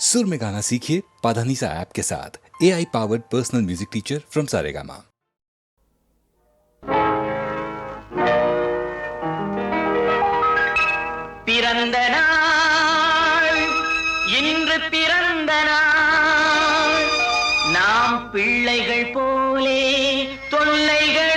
सुर में गाना सीखिए पाधानीसा ऐप के साथ। A I powered personal music teacher from Saregama பிறந்த நாள். நாம் பிள்ளைகள் போலே தொல்லைகள்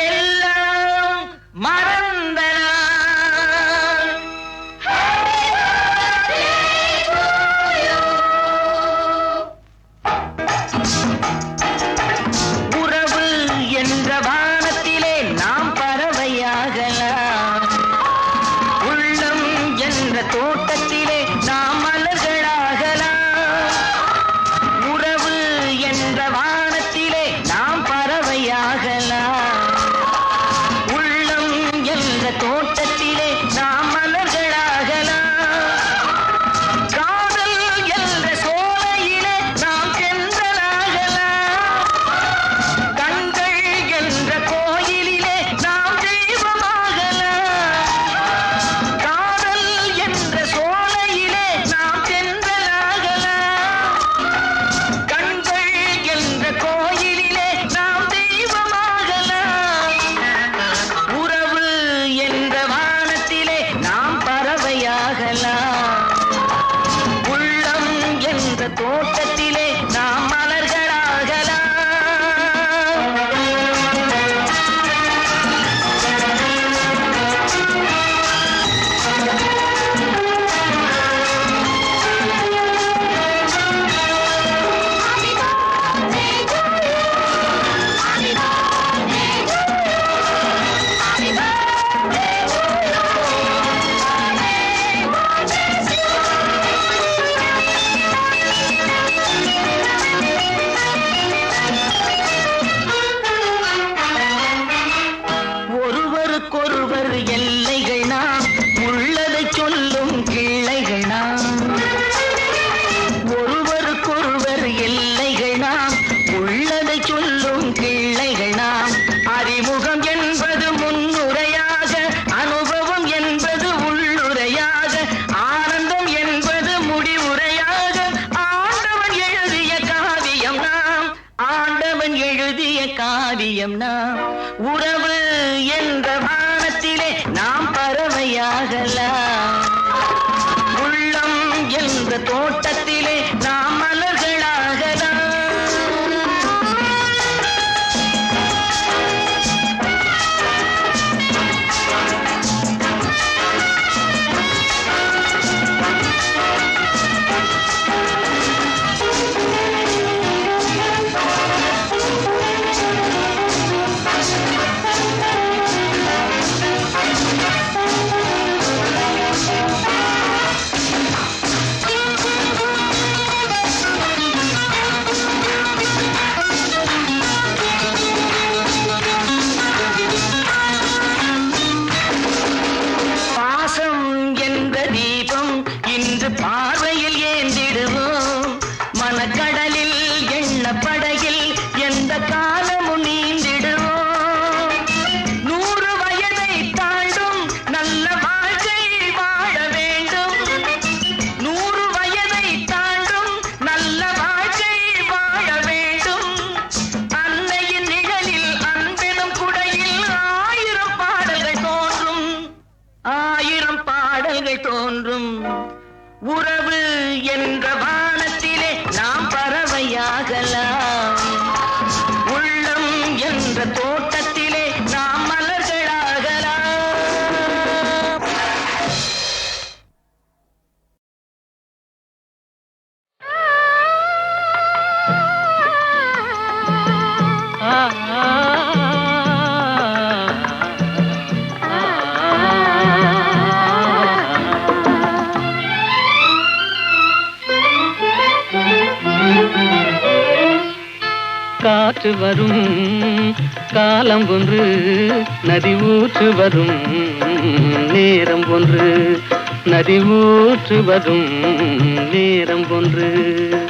அவன் எழுதிய காரியம் நாம். உறவு என்ற வானத்திலே நாம் பறவையாகலாம். காற்று வரும் காலம் ஒன்று நதி ஊற்று வரும் நேரம் ஒன்று நதி ஊற்று வரும் நேரம் ஒன்று.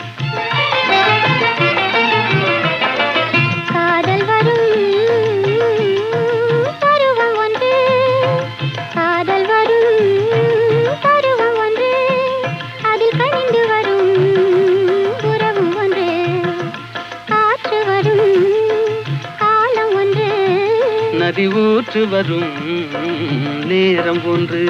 நதி ஊற்று வரும் நேரம் ஒன்று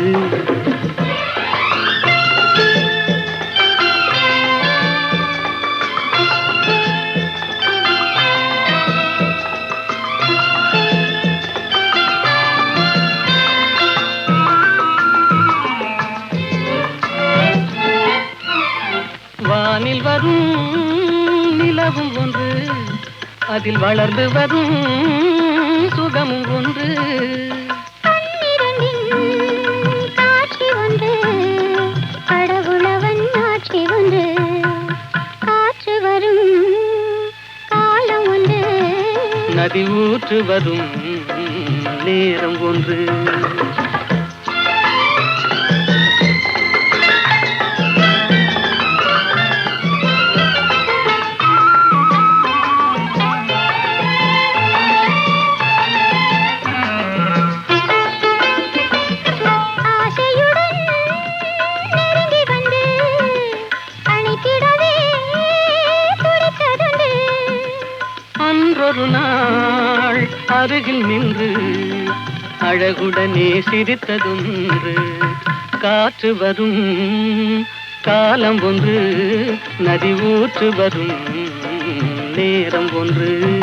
வானில் வரும் நிலவும் ஒன்று அதில் வளர்ந்து வரும் சுகமும் ஒன்று. காட்சி ஒன்று. கடவுளவன் ஆட்சி ஒன்று. காற்று வரும் காலம் ஒன்று. நதி ஊற்று வரும் நேரம் ஒன்று. அருகில் நின்று அழகுடனே சிரித்ததொன்று. காற்று வரும் காலம் ஒன்று நதி ஊற்று வரும் நேரம் ஒன்று.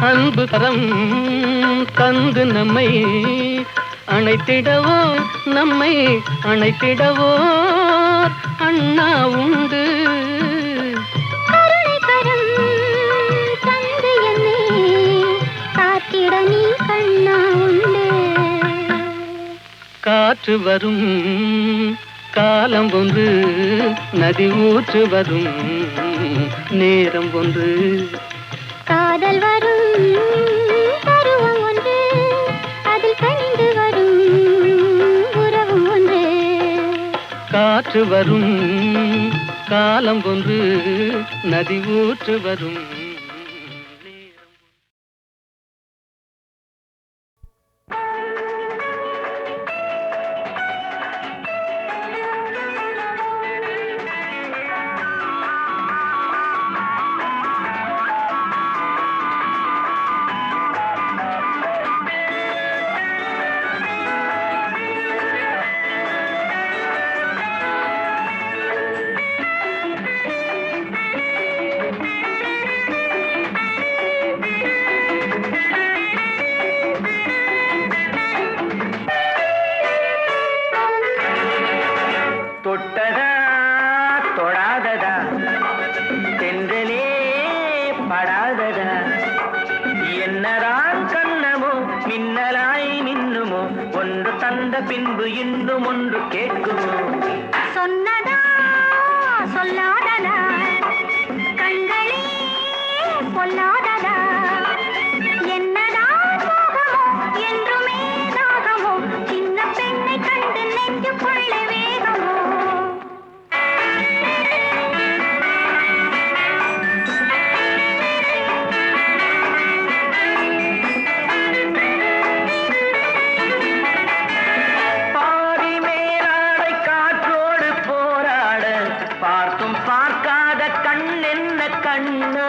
அன்பு கரம் தந்து நம்மை அணைத்திடவோ நம்மை அணைத்திடவோ அண்ணா உண்டு. காற்று வரும் காலம் ஒன்று நதி ஊற்று வரும் நேரம் ஒன்று. காதல் வரும் பருவம் ஒன்று அதில் கனிந்து காற்று வரும் காலம் ஒன்று நதி ஊற்று வரும். பின்பு இன்னும் ஒன்று கேட்கும் சொன்னதா? சொல்லாததா? கண்களே பொல்லாததா? என்னதான் என்றுமே தாகமோ? சின்ன பெண்ணை கண்டு நெஞ்சு கொள்ளவே கண்ணு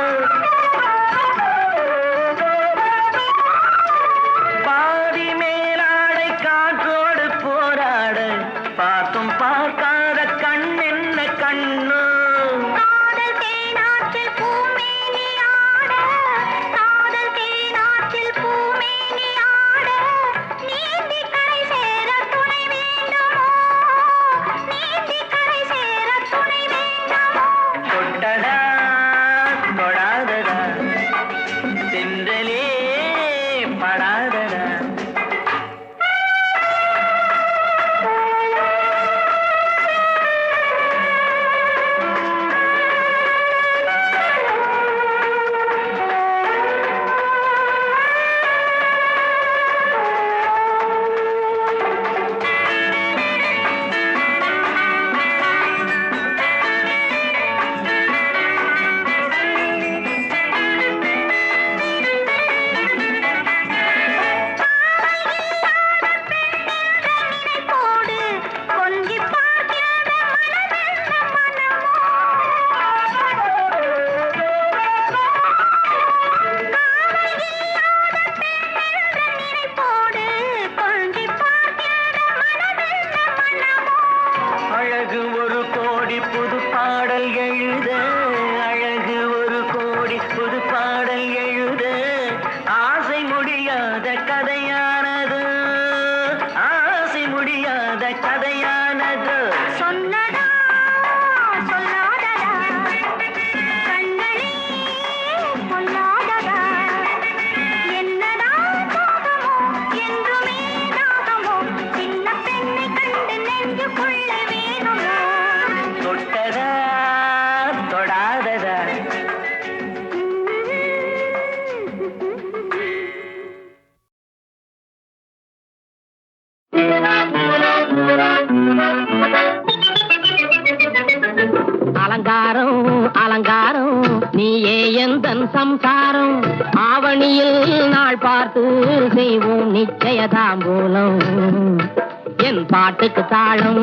பாட்டுக்கு தாளம்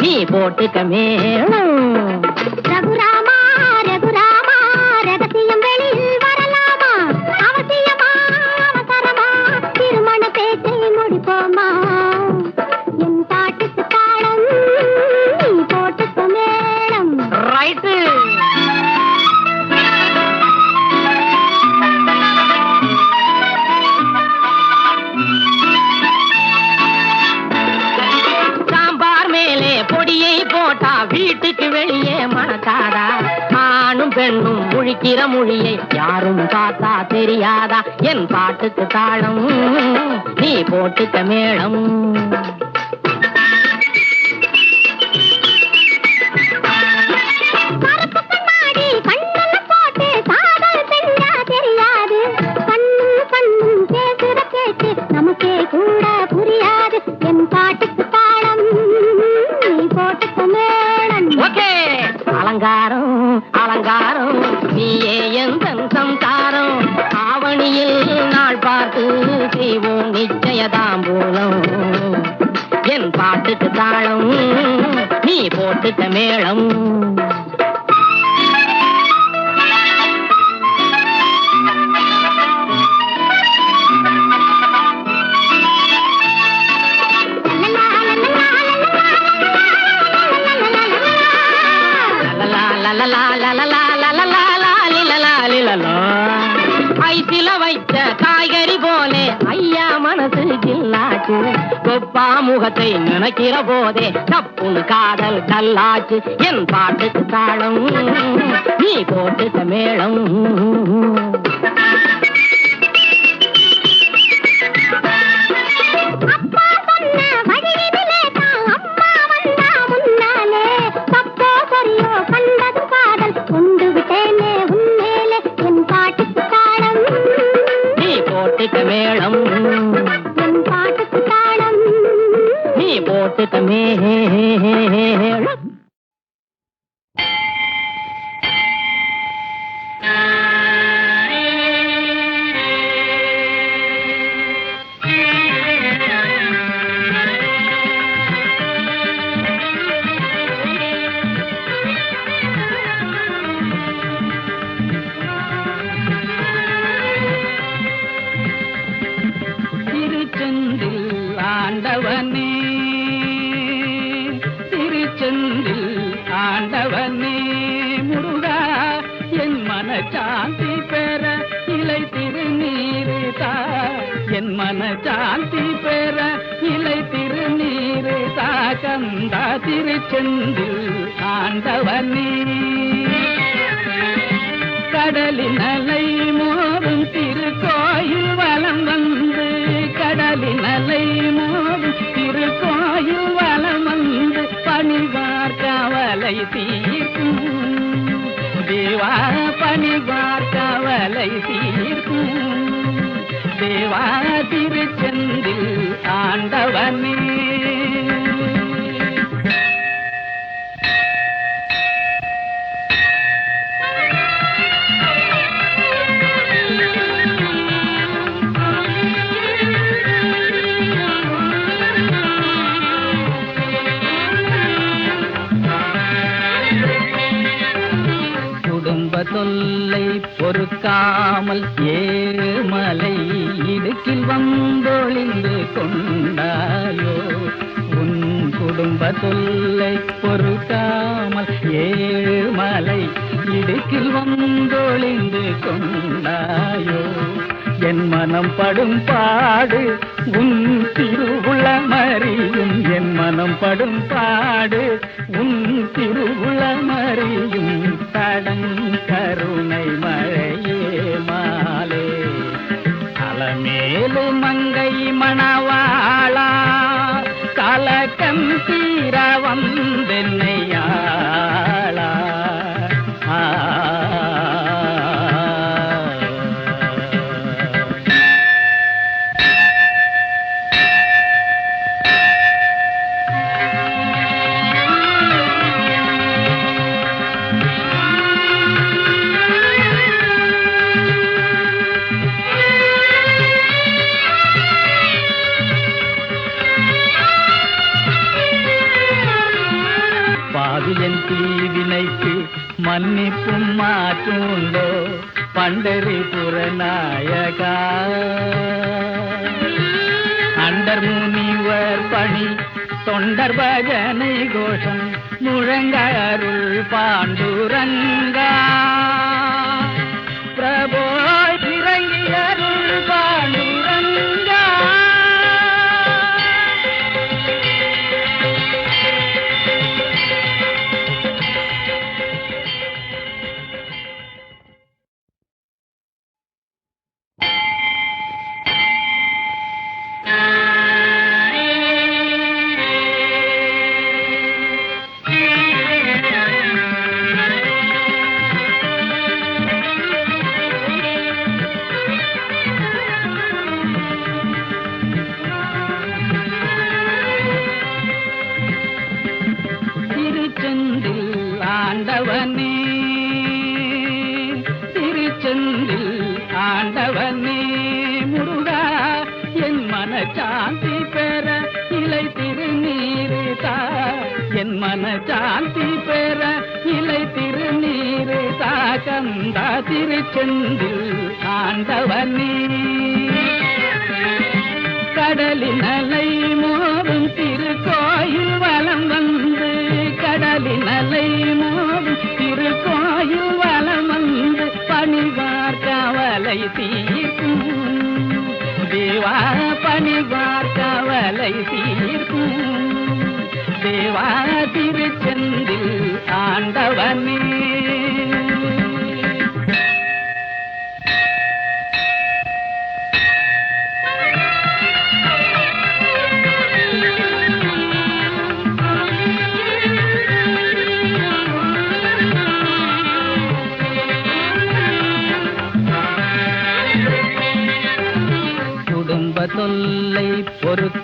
நீ போட்டுக்க மேளம் பெண்ணும் மொழியை யாரும் பார்த்தா தெரியாதா? என் பாட்டுக்கு தாளம் நீ போட்டுக்க மேளம். மேளம். ஐசில வைத்த காய்கறி போலே ஐயா மனசு ஜில்லாச்சு கொப்பா முகத்தை நினைக்கிற போதே தப்புன்னு காதல் கல்லாச்சு என் பாட்டுக்கு தாளம் நீ போட்டுக்க மேளம். பிறந்த கந்தா திருச்செந்தில் ஆண்டவனே கடலின் அலை மோதும் திருக்கோயில் வலம் வந்து கடலின் அலை மோதும் திருக்கோயில் வலம் வந்து பணிவார் கவலை தீர்க்கும். தேவா பணிவார் கவலை தீர்க்கும். தேவா திருச்செந்தில் ஆண்டவனே பொறுக்காமல் ஏழுமலை இடுக்கில் வந்தொழிந்து கொண்டாயோ? உன் குடும்ப தொல்லை பொறுக்காமல் ஏழுமலை இடுக்கில் வந்தொழிந்து கொண்டாயோ? என் மனம் படும் பாடு உன் திருவுள மறியும் என் மனம் படும் பாடு உன் திருவுள மறியும் தடன் கருணை மழையே மாலே. அலமேலு மங்கை மணவாளா கலக்கம் தீர வந்த தொண்டர் பஜனை கோஷம் முழங்க அருள் பாண்டுரங்கா. கடலின் அலை மோதும் திருக்கோயில் வலம் வந்து கடலின் அலை மோதும் திருக்கோயில் வலம் வந்து பணிவார் கவலை தீர்க்கும். தேவா பணிவார் கவலை தீர்க்கும். தேவா திருச்செந்தில் ஆண்டவனே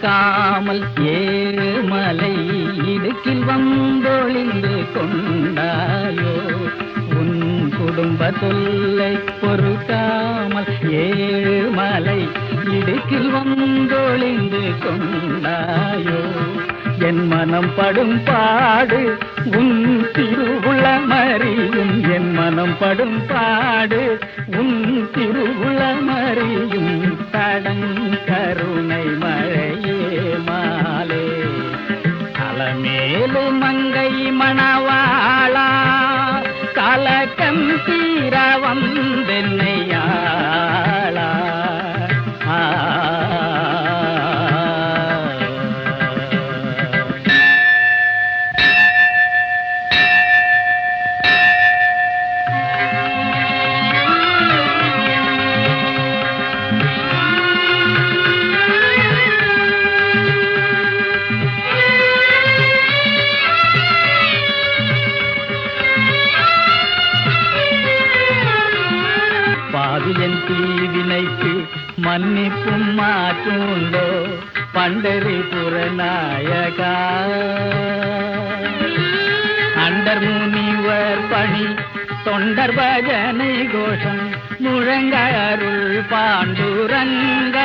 பொறுக்காமல் ஏமலை இடுக்கில் வந்தொழிந்து கொண்டாயோ? உன் குடும்ப தொல்லை பொறுக்காமல் ஏழுமலை இடுக்கில் வந்தொழிந்து கொண்டாயோ? என் மனம் படும் பாடு உன் திருவுளமறியும். என் மனம் படும் பாடு உன் திருவுளமறியும். தடங்கருணை மழை அது என் தீவினைக்கு மன்னிப்பும் மாற்றுண்டோ பண்டரிபுர புறநாயகா. அண்டர் முனிவர் பணி தொண்டர் பஜனை கோஷம் முழங்க அருள் பாண்டுரங்க.